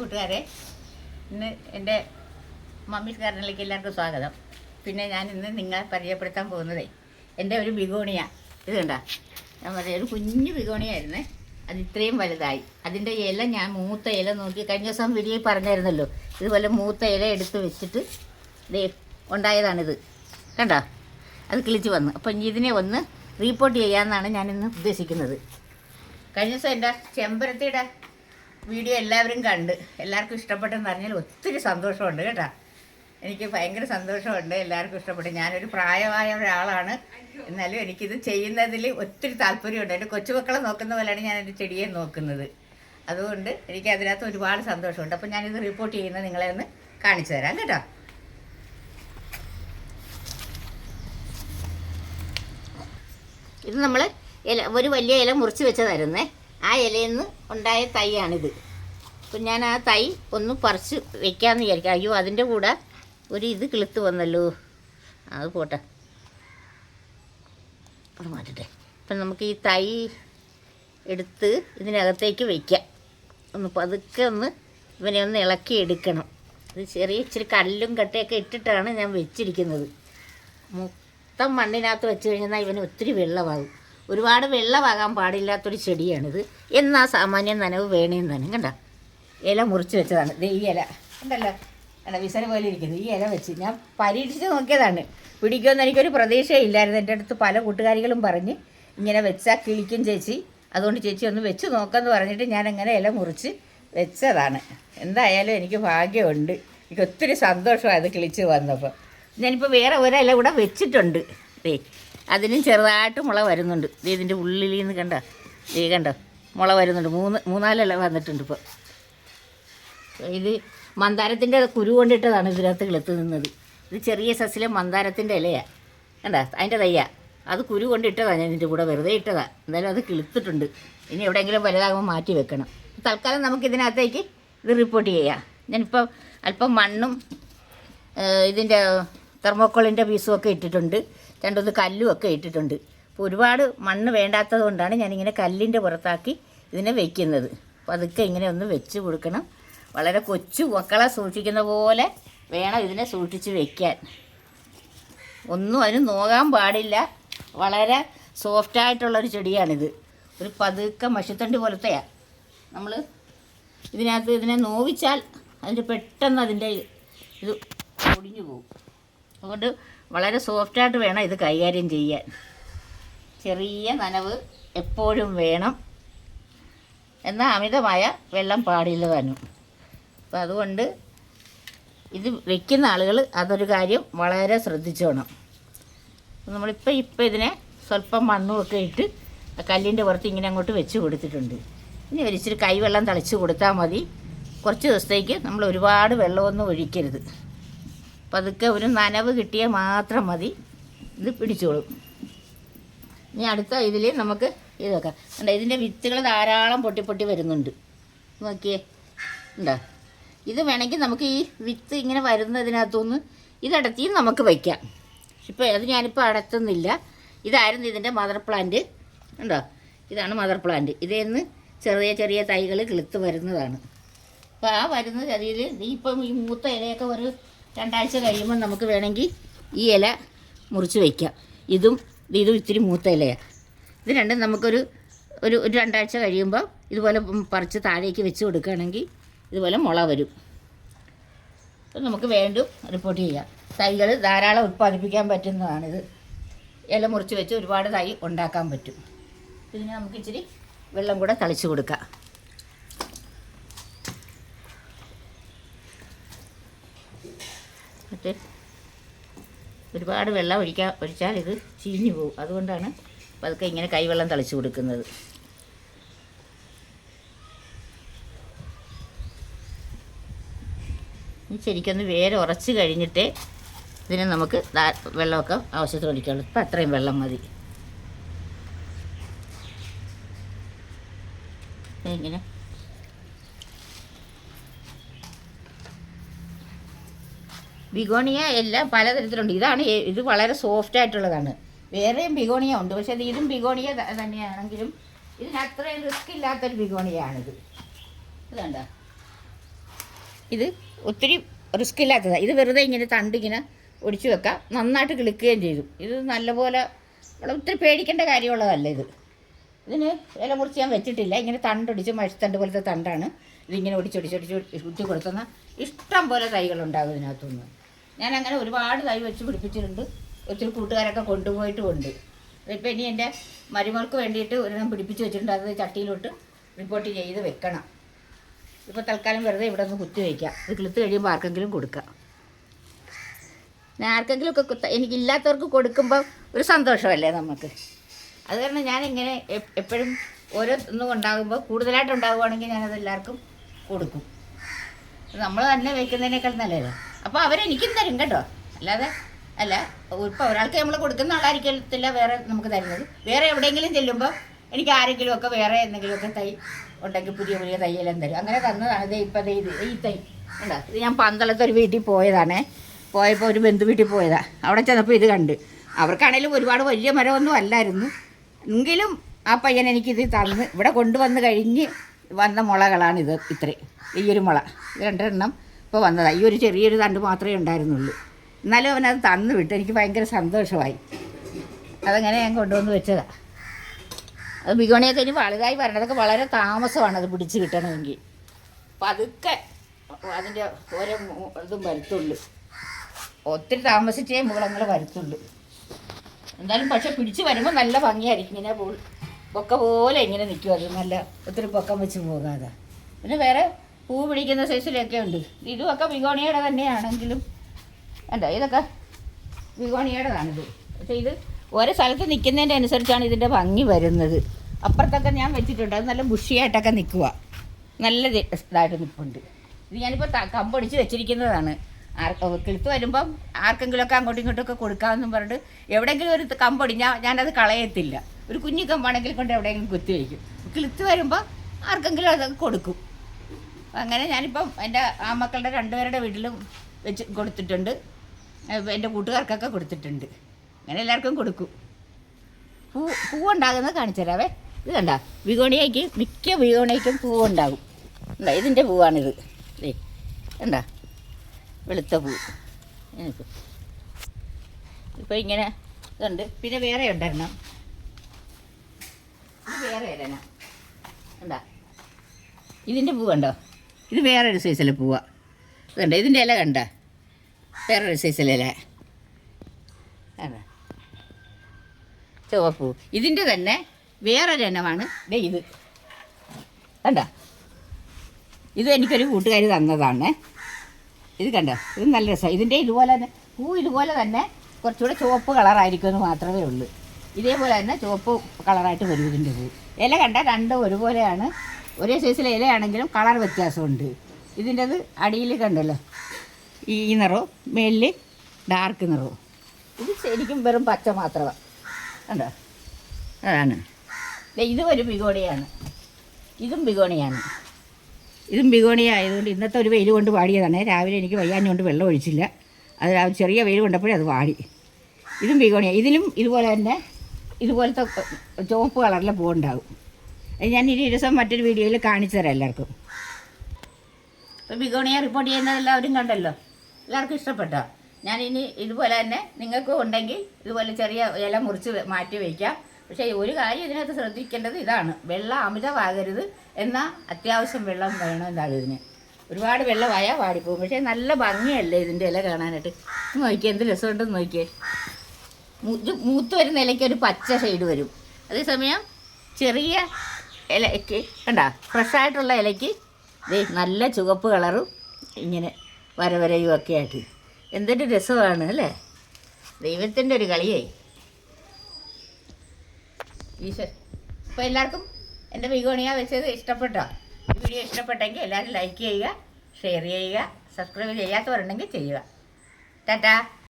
കൂട്ടുകാരെ ഇന്ന് എന്റെ മമ്മീസ് ഗാർഡനിലേക്ക് എല്ലാവർക്കും സ്വാഗതം. പിന്നെ ഞാൻ ഇന്ന് നിങ്ങളെ പരിചയപ്പെടുത്താൻ പോകുന്നതേ എന്റെ ഒരു ബിഗോണിയ. ഇത് കണ്ട? ഞാൻ പറയാം ഒരു കുഞ്ഞു ബിഗോണിയായിരുന്നേ. അത് ഇത്രയും വലുതായി. അതിന്റെ ഇല ഞാൻ മൂത്ത ഇല നോക്കി കഴിഞ്ഞ ദിവസം വീഡിയോ പറഞ്ഞായിരുന്നല്ലോ. ഇതുപോലെ മൂത്ത ഇല എടുത്ത് വെച്ചിട്ട് ദേ ഉണ്ടായതാണിത്. കണ്ടോ? അത് കിളിച്ച് വന്നു. അപ്പം ഇതിനെ ഒന്ന് റീപ്പോർട്ട് ചെയ്യാമെന്നാണ് ഞാനിന്ന് ഉദ്ദേശിക്കുന്നത്. കഴിഞ്ഞ ദിവസം എന്റെ ചെമ്പരത്തിയുടെ വീഡിയോ എല്ലാവരും കണ്ട് എല്ലാവർക്കും ഇഷ്ടപ്പെട്ടെന്ന് പറഞ്ഞാൽ ഒത്തിരി സന്തോഷമുണ്ട് കേട്ടോ. എനിക്ക് ഭയങ്കര സന്തോഷമുണ്ട് എല്ലാവർക്കും ഇഷ്ടപ്പെട്ടു. ഞാനൊരു പ്രായമായ ഒരാളാണ്. എന്നാലും എനിക്കിത് ചെയ്യുന്നതിൽ ഒത്തിരി താല്പര്യമുണ്ട്. എന്റെ കൊച്ചുമക്കളെ നോക്കുന്ന പോലെയാണ് ഞാൻ എന്റെ ചെടിയെ നോക്കുന്നത്. അതുകൊണ്ട് എനിക്ക് അതിനകത്ത് ഒരുപാട് സന്തോഷമുണ്ട്. അപ്പം ഞാനിത് റിപ്പോർട്ട് ചെയ്യുന്നത് നിങ്ങളെ ഒന്ന് കാണിച്ചു തരാം കേട്ടോ. ഇത് നമ്മൾ ഇല ഒരു വലിയ ഇല മുറിച്ച് വെച്ചതായിരുന്നേ. ആ ഇലയിൽ നിന്ന് ഉണ്ടായ തൈയാണിത്. അപ്പം ഞാൻ ആ തൈ ഒന്ന് പറിച്ച് വെക്കാമെന്ന് വിചാരിക്കാം. അയ്യോ അതിന്റെ കൂടെ ഒരു ഇത് കിളുത്ത് വന്നല്ലോ. അത് പോട്ടെ. അത് മാറ്റട്ടെ. അപ്പം നമുക്ക് ഈ തൈ എടുത്ത് ഇതിനകത്തേക്ക് വയ്ക്കാം ഒന്ന് പതുക്കെ ഒന്ന് ഇവനെ ഒന്ന് ഇളക്കി എടുക്കണം. ഇത് ചെറിയ ഇച്ചിരി കല്ലും കട്ടയൊക്കെ ഇട്ടിട്ടാണ് ഞാൻ വെച്ചിരിക്കുന്നത്. മൊത്തം മണ്ണിനകത്ത് വെച്ച് കഴിഞ്ഞാൽ ഇവന് ഒത്തിരി വെള്ളമാകും. ഒരുപാട് വെള്ളമാകാൻ പാടില്ലാത്തൊരു ചെടിയാണിത്. എന്നാ സാമാന്യം നനവ് വേണേന്ന് തന്നെ. കണ്ട? ഇല മുറിച്ച് വെച്ചതാണ്. ഇത് ഈ ഇല. ഉണ്ടല്ലോ അല്ല വിസന പോലെ ഇരിക്കുന്നത് ഈ ഇല വെച്ച് ഞാൻ പരീക്ഷിച്ച് നോക്കിയതാണ്. പിടിക്കുമെന്ന് എനിക്കൊരു പ്രതീക്ഷയില്ലായിരുന്നു എന്റെ അടുത്ത് പല കൂട്ടുകാരികളും പറഞ്ഞ് ഇങ്ങനെ വെച്ചാൽ കിളിക്കും ചേച്ചി. അതുകൊണ്ട് ചേച്ചി ഒന്ന് വെച്ച് നോക്കാമെന്ന് പറഞ്ഞിട്ട് ഞാൻ അങ്ങനെ ഇല മുറിച്ച് വെച്ചതാണ്. എന്തായാലും എനിക്ക് ഭാഗ്യമുണ്ട്. എനിക്ക് ഒത്തിരി സന്തോഷമായത് കിളിച്ച് വന്നപ്പോൾ. ഞാനിപ്പോൾ വേറെ ഒരില കൂടെ വെച്ചിട്ടുണ്ട്. അതിനും ചെറുതായിട്ട് മുള വരുന്നുണ്ട്. ഇതിന്റെ ഉള്ളിൽ നിന്ന് കണ്ട? ദേ കണ്ടോ? മുള വരുന്നുണ്ട്. മൂന്ന് മൂന്നാലല്ല വന്നിട്ടുണ്ട് ഇപ്പോൾ ഇത് മന്ദാരത്തിന്റെ കുരു കൊണ്ടിട്ടതാണ് ഇതിനകത്ത് കിളുത്ത് നിന്നത്. ഇത് ചെറിയ സസ്സിലെ മന്ദാരത്തിന്റെ ഇലയാണ് കണ്ട? അതിന്റെ തയ്യ. അത് കുരു കൊണ്ടിട്ടതാണ് ഞാൻ ഇതിന്റെ കൂടെ വെറുതെ ഇട്ടതാണ് എന്തായാലും അത് കിളുത്തിട്ടുണ്ട്. ഇനി എവിടെയെങ്കിലും വലുതാകുമ്പോൾ മാറ്റി വെക്കണം. തൽക്കാലം നമുക്ക് ഇതിനകത്തേക്ക് ഇത് റിപ്പോർട്ട് ചെയ്യാം. ഞാനിപ്പോൾ അല്പം മണ്ണും ഇതിന്റെ തെർമോക്കോളിന്റെ പീസും ഒക്കെ ഇട്ടിട്ടുണ്ട്. രണ്ടൊന്ന് കല്ലും ഒക്കെ ഇട്ടിട്ടുണ്ട്. അപ്പോൾ ഒരുപാട് മണ്ണ് വേണ്ടാത്തത് കൊണ്ടാണ് ഞാനിങ്ങനെ കല്ലിന്റെ പുറത്താക്കി ഇതിനെ വെക്കുന്നത്. അപ്പോൾ അതൊക്കെ ഇങ്ങനെ ഒന്ന് വെച്ച് കൊടുക്കണം. വളരെ കൊച്ചു മക്കളെ സൂക്ഷിക്കുന്ന പോലെ വേണം ഇതിനെ സൂക്ഷിച്ച് വെക്കാൻ. ഒന്നും അതിന് നോക്കാൻ പാടില്ല. വളരെ സോഫ്റ്റായിട്ടുള്ളൊരു ചെടിയാണിത്. ഒരു പതുക്കെ മഷിത്തണ്ടി പോലത്തെയാണ് നമ്മൾ ഇതിനകത്ത് ഇതിനെ നോവിച്ചാൽ അതിന്റെ പെട്ടെന്ന് അതിന്റെ ഇത് ഒടിഞ്ഞു പോകും. അതുകൊണ്ട് വളരെ സോഫ്റ്റായിട്ട് വേണം ഇത് കൈകാര്യം ചെയ്യാൻ. ചെറിയ നനവ് എപ്പോഴും വേണം. എന്നാൽ അമിതമായ വെള്ളം പാടില്ല താനും. അപ്പം അതുകൊണ്ട് ഇത് വെക്കുന്ന ആളുകൾ അതൊരു കാര്യം വളരെ ശ്രദ്ധിച്ചോണം. നമ്മളിപ്പോൾ ഇപ്പം ഇതിനെ സ്വല്പം മണ്ണുമൊക്കെ ഇട്ട് കല്ലിന്റെ പുറത്ത് ഇങ്ങനെ അങ്ങോട്ട് വെച്ച് കൊടുത്തിട്ടുണ്ട്. ഇനി ഒരിച്ചിരി കൈവെള്ളം തളിച്ച് കൊടുത്താൽ മതി. കുറച്ച് ദിവസത്തേക്ക് നമ്മൾ ഒരുപാട് വെള്ളമൊന്നും ഒഴിക്കരുത്. പതുക്കെ ഒരു നനവ് കിട്ടിയാൽ മാത്രം മതി. ഇത് പിടിച്ചോളും. ഇനി അടുത്ത ഇതിൽ നമുക്ക് ഇത് വെക്കാം. കണ്ടോ ഇതിന്റെ വിത്തുകൾ ധാരാളം പൊട്ടി പൊട്ടി വരുന്നുണ്ട്. നോക്കിയേ. ഉണ്ടോ ഇത് വേണമെങ്കിൽ നമുക്ക് ഈ വിത്ത് ഇങ്ങനെ വരുന്നതിനകത്തുനിന്ന് ഇതടത്തിയും നമുക്ക് വയ്ക്കാം. ഇപ്പോൾ അത് ഞാനിപ്പോൾ അടത്തുന്നില്ല. ഇതായിരുന്നു ഇതിന്റെ മദർ പ്ലാന്റ് ഉണ്ടോ ഇതാണ് മദർ പ്ലാന്റ് ഇതേന്ന് ചെറിയ ചെറിയ തൈകൾ കിളുത്ത് വരുന്നതാണ്. അപ്പോൾ ആ വരുന്ന ചെറിയ ഇപ്പം ഈ മൂത്ത ഇലയൊക്കെ ഒരു രണ്ടാഴ്ച കഴിയുമ്പോൾ നമുക്ക് വേണമെങ്കിൽ ഈ ഇല മുറിച്ച് വയ്ക്കാം ഇതും ഇതും ഇത്തിരി മൂത്ത ഇലയാണ് ഇത് രണ്ടും നമുക്കൊരു ഒരു ഒരു രണ്ടാഴ്ച കഴിയുമ്പോൾ ഇതുപോലെ പറിച്ച് താഴേക്ക് വെച്ച് കൊടുക്കുകയാണെങ്കിൽ ഇതുപോലെ മുള വരും. അപ്പം നമുക്ക് വേണ്ടും റിപ്പോർട്ട് ചെയ്യാം. തൈകൾ ധാരാളം ഉത്പാദിപ്പിക്കാൻ പറ്റുന്നതാണിത്. ഇല മുറിച്ച് വെച്ച് ഒരുപാട് തൈ ഉണ്ടാക്കാൻ പറ്റും. ഇതിന് നമുക്ക് ഇച്ചിരി വെള്ളം കൂടെ തളിച്ച് കൊടുക്കാം. എന്നിട്ട് ഒരുപാട് വെള്ളം ഒഴിക്കാൻ ഒഴിച്ചാൽ ഇത് ചീഞ്ഞു പോകും. അതുകൊണ്ടാണ് പതുക്കെ ഇങ്ങനെ കൈവെള്ളം തളിച്ചു കൊടുക്കുന്നത്. ശരിക്കൊന്ന് വേര് ഉറച്ച് കഴിഞ്ഞിട്ടേ ഇതിന് നമുക്ക് വെള്ളമൊക്കെ ആവശ്യത്തിന് ഒഴിക്കാനുള്ളൂ ഇപ്പം അത്രയും വെള്ളം മതി. ഇങ്ങനെ ബിഗോണിയ എല്ലാം പലതരത്തിലുണ്ട്. ഇതാണ് ഇത് വളരെ സോഫ്റ്റ് ആയിട്ടുള്ളതാണ്. വേറെയും ബിഗോണിയ ഉണ്ട്. പക്ഷേ ഇത് ബിഗോണിയ തന്നെയാണെങ്കിലും ഇതിന് അത്രയും റിസ്ക് ഇല്ലാത്തൊരു ബിഗോണിയാണിത് ഇത് കണ്ടോ. ഇത് ഒത്തിരി റിസ്ക് ഇല്ലാത്തതാണ് ഇത് വെറുതെ ഇങ്ങനെ തണ്ട് ഇങ്ങനെ ഒടിച്ചു വെക്കാം. നന്നായിട്ട് കിളിക്കുകയും ചെയ്തു. ഇത് നല്ലപോലെ ഒത്തിരി പേടിക്കേണ്ട കാര്യമുള്ളതല്ല ഇത്. ഇതിന് ഇല മുറിച്ച് ഞാൻ വെച്ചിട്ടില്ല. ഇങ്ങനെ തണ്ടൊടിച്ച് മഴത്തണ്ട് പോലത്തെ തണ്ടാണ്. ഇതിങ്ങനെ ഒടിച്ചൊടിച്ചൊടിച്ച് കുത്തി കൊടുത്തുന്ന ഇഷ്ടം പോലെ തൈകളുണ്ടാകും ഇതിനകത്തുനിന്ന്. ഞാൻ അങ്ങനെ ഒരുപാട് തൈ വെച്ച് പിടിപ്പിച്ചിട്ടുണ്ട്. ഒത്തിരി കൂട്ടുകാരൊക്കെ കൊണ്ടുപോയിട്ടുമുണ്ട് ഇപ്പം ഇനി എന്റെ മരുമകൾക്ക് വേണ്ടിയിട്ട് ഒരെണ്ണം പിടിപ്പിച്ച് വെച്ചിട്ടുണ്ട്. അത് ചട്ടിയിലോട്ട് റിപ്പോർട്ട് ചെയ്ത് വെക്കണം. ഇപ്പോൾ തൽക്കാലം വെറുതെ ഇവിടെ ഒന്ന് കുത്തി വയ്ക്കാം ഇത് കിളുത്ത് കഴിയുമ്പോൾ ആർക്കെങ്കിലും കൊടുക്കാം. ഞാൻ ആർക്കെങ്കിലും ഒക്കെ കുത്ത എനിക്കില്ലാത്തവർക്ക് കൊടുക്കുമ്പോൾ ഒരു സന്തോഷമല്ലേ നമുക്ക്? അത് കാരണം ഞാനിങ്ങനെ എപ്പോഴും ഓരോ ഒന്നും ഉണ്ടാകുമ്പോൾ കൂടുതലായിട്ട് ഉണ്ടാകുവാണെങ്കിൽ ഞാനത് എല്ലാവർക്കും കൊടുക്കും. നമ്മൾ തന്നെ വയ്ക്കുന്നതിനേക്കാൾ നല്ലതല്ലോ അപ്പോൾ അവരെനിക്കും തരും കേട്ടോ. അല്ലാതെ അല്ല ഇപ്പൊ ഒരാൾക്ക് നമ്മൾ കൊടുക്കുന്ന ആളായിരിക്കത്തില്ല വേറെ നമുക്ക് തരുന്നത്. വേറെ എവിടെയെങ്കിലും ചെല്ലുമ്പോൾ എനിക്ക് ആരെങ്കിലും ഒക്കെ വേറെ എന്തെങ്കിലുമൊക്കെ തൈ ഉണ്ടെങ്കിൽ പുതിയ പുതിയ തൈയെല്ലാം തരും. അങ്ങനെ തന്നതാണ്. ഇത് ഇപ്പം ഇത് ഈ തൈ. ഉണ്ടോ ഇത് ഞാൻ പന്തളത്ത് ഒരു വീട്ടിൽ പോയതാണേ. പോയപ്പോൾ ഒരു ബന്ധു വീട്ടിൽ പോയതാ. അവിടെ ചെന്നപ്പോൾ ഇത് കണ്ട്. അവർക്കാണേലും ഒരുപാട് വലിയ മരമൊന്നും അല്ലായിരുന്നു. എങ്കിലും ആ പയ്യൻ എനിക്കിത് തന്ന് ഇവിടെ കൊണ്ടുവന്ന് കഴിഞ്ഞ് വന്ന മുളകളാണിത് ഇത്രയും. ഈ ഒരു മുള. ഇത് രണ്ടെണ്ണം. ഇപ്പോൾ വന്നതാണ് ഈ ഒരു ചെറിയൊരു തണ്ട് മാത്രമേ ഉണ്ടായിരുന്നുള്ളൂ. എന്നാലും അവനത് തന്നു വിട്ടു. എനിക്ക് ഭയങ്കര സന്തോഷമായി. അതങ്ങനെ ഞാൻ കൊണ്ടുവന്ന് വെച്ചതാണ് അത് ബിഗോണിയൊക്കെ ഇനി വലുതായി വരണതൊക്കെ വളരെ താമസമാണ് അത് പിടിച്ച് കിട്ടണമെങ്കിൽ. പതുക്കെ അതിന്റെ ഓരോ ഇതും വരുത്തുള്ളൂ. ഒത്തിരി താമസിച്ചേ മുകളങ്ങൾ വരുത്തുള്ളൂ. എന്തായാലും പക്ഷെ പിടിച്ച് വരുമ്പോൾ നല്ല ഭംഗിയായിരിക്കും. ഇങ്ങനെ പൊക്ക പോലെ ഇങ്ങനെ നിൽക്കും. അത് നല്ല ഒത്തിരി പൊക്കം വെച്ച് പോകാതെ. പിന്നെ വേറെ പൂ പിടിക്കുന്ന സൈസിലൊക്കെ ഉണ്ട്. ഇതുമൊക്കെ ബിഗോണിയുടെ തന്നെയാണെങ്കിലും എന്താ ഇതൊക്കെ ബിഗോണിയുടേതാണിത് പക്ഷേ ഇത് ഓരോ സ്ഥലത്ത് നിൽക്കുന്നതിന്റെ അനുസരിച്ചാണ് ഇതിന്റെ ഭംഗി വരുന്നത്. അപ്പുറത്തൊക്കെ ഞാൻ വെച്ചിട്ടുണ്ട്. അത് നല്ല ബുഷിയായിട്ടൊക്കെ നിൽക്കുക നല്ല ഇത് ഇതായിട്ട് നിൽപ്പുണ്ട്. ഇത് ഞാനിപ്പോൾ കമ്പടിച്ച് വെച്ചിരിക്കുന്നതാണ്. ആർ കിളുത്ത് വരുമ്പം ആർക്കെങ്കിലുമൊക്കെ അങ്ങോട്ടും ഇങ്ങോട്ടൊക്കെ കൊടുക്കാമെന്നും പറഞ്ഞിട്ട് എവിടെയെങ്കിലും ഒരു കമ്പടി ഞാൻ ഞാനത് കളയത്തില്ല. ഒരു കുഞ്ഞു കമ്പാണെങ്കിൽ കൊണ്ട് എവിടെയെങ്കിലും കുത്തി വയ്ക്കും കിളുത്ത് വരുമ്പോൾ ആർക്കെങ്കിലും അതൊക്കെ കൊടുക്കും. അങ്ങനെ ഞാനിപ്പം എന്റെ ആ മക്കളുടെ രണ്ടുപേരുടെ വീട്ടിലും വെച്ച് കൊടുത്തിട്ടുണ്ട്. എന്റെ കൂട്ടുകാർക്കൊക്കെ കൊടുത്തിട്ടുണ്ട്. അങ്ങനെ എല്ലാവർക്കും കൊടുക്കും. പൂ പൂവുണ്ടാകുന്നത് കാണിച്ചു തരാവേ. ഇത് കണ്ട വിഗോണിയയ്ക്ക് മിക്ക വിഗോണിയയ്ക്കും പൂവുണ്ടാകും. എന്താ ഇതിന്റെ പൂവാണിത്. ദേ എന്താ വെളുത്ത പൂ. ഇപ്പോൾ ഇങ്ങനെ ഇതുണ്ട്. പിന്നെ വേറെ ഉണ്ടായിരുന്നു. വേറെ ഇലന എന്താ ഇതിന്റെ പൂ കണ്ടോ? ഇത് വേറൊരു സൈസിലെ പൂവാ. കണ്ട? ഇതിന്റെ ഇല കണ്ട? വേറൊരു സൈസിലെ ഇല. ചുവപ്പൂ ഇതിന്റെ തന്നെ വേറൊരു ഇനമാണ്. ദേ ഇത്. കണ്ട? ഇത് എനിക്കൊരു കൂട്ടുകാർ തന്നതാണ്. ഇത് കണ്ട? ഇത് നല്ല രസമാണ് ഇതിന്റെ ഇതുപോലെ തന്നെ പൂ ഇതുപോലെ തന്നെ കുറച്ചുകൂടെ ചുവപ്പ് കളറായിരിക്കുമെന്ന് മാത്രമേ ഉള്ളൂ. ഇതേപോലെ തന്നെ ചുവപ്പ് കളറായിട്ട് വരും ഇതിന്റെ പൂ. ഇല കണ്ട? രണ്ടും ഒരുപോലെയാണ്. ഒരേ സൈസിലെ ഇലയാണെങ്കിലും കളർ വ്യത്യാസമുണ്ട്. ഇതിന്റെത് അടിയിൽ കണ്ടല്ലോ. ഈ നിറവും മേലിൽ ഡാർക്ക് നിറവും. ഇത് ശരിക്കും വെറും പച്ച മാത്രമാണ് കണ്ടോ? അതാണ്. ഇത് ഒരു ബിഗോണിയാണ്. ഇതും ബിഗോണിയാണ്. ഇതും ബിഗോണി ആയതുകൊണ്ട് ഇന്നത്തെ ഒരു വെയിൽ കൊണ്ട് വാടിയതാണ്. രാവിലെ എനിക്ക് വയ്യാഞ്ഞുകൊണ്ട് വെള്ളം ഒഴിച്ചില്ല. അത് ചെറിയ വെയിൽ കൊണ്ടപ്പോഴേ അത് വാടി. ഇതും ബിഗോണിയാണ് ഇതിലും ഇതുപോലെ തന്നെ ഇതുപോലത്തെ ചുവപ്പ് കളറിലെ പൂവുണ്ടാകും ഞാൻ ഇനി ദിവസം മറ്റൊരു വീഡിയോയിൽ കാണിച്ചു തരാം എല്ലാവർക്കും. ഇപ്പോൾ ബിഗോണിയ റിപ്പോർട്ട് ചെയ്യുന്നത് എല്ലാവരും കണ്ടല്ലോ. എല്ലാവർക്കും ഇഷ്ടപ്പെട്ടോ? ഞാൻ ഇനി ഇതുപോലെ തന്നെ നിങ്ങൾക്കും ഉണ്ടെങ്കിൽ ഇതുപോലെ ചെറിയ ഇല മുറിച്ച് മാറ്റി വയ്ക്കാം പക്ഷേ ഒരു കാര്യം ഇതിനകത്ത് ശ്രദ്ധിക്കേണ്ടത് ഇതാണ്. വെള്ളം അമിതമാകരുത് എന്നാൽ അത്യാവശ്യം വെള്ളം വേണം എന്താണ് ഇതിന്. ഒരുപാട് വെള്ളമായാൽ വാടിപ്പോകും. പക്ഷേ നല്ല ഭംഗിയല്ലേ ഇതിന്റെ ഇല കാണാനായിട്ട്? നോക്കിയേ എന്ത് രസമുണ്ടെന്ന് നോക്കിയേ. മൂത്ത് മൂത്ത് വരുന്ന ഇലയ്ക്ക് ഒരു പച്ച ഷെയ്ഡ് വരും. അതേസമയം ചെറിയ ഇലയ്ക്ക് കണ്ട? ഫ്രഷായിട്ടുള്ള ഇലയ്ക്ക് ദേ നല്ല ചുവപ്പ് കളറും ഇങ്ങനെ വരവരയും ഒക്കെ ആയിട്ട്. എന്തൊരു രസമാണ് അല്ലേ? ദൈവത്തിന്റെ ഒരു കളിയായി ഈശ്വർ അപ്പോൾ എല്ലാവർക്കും എന്റെ വിഗോണിയ വെച്ചത് ഇഷ്ടപ്പെട്ടോ? ഈ വീഡിയോ ഇഷ്ടപ്പെട്ടെങ്കിൽ എല്ലാവരും ലൈക്ക് ചെയ്യുക ഷെയർ ചെയ്യുക സബ്സ്ക്രൈബ് ചെയ്യാത്തവരുണ്ടെങ്കിൽ ചെയ്യുക. ടാറ്റാ.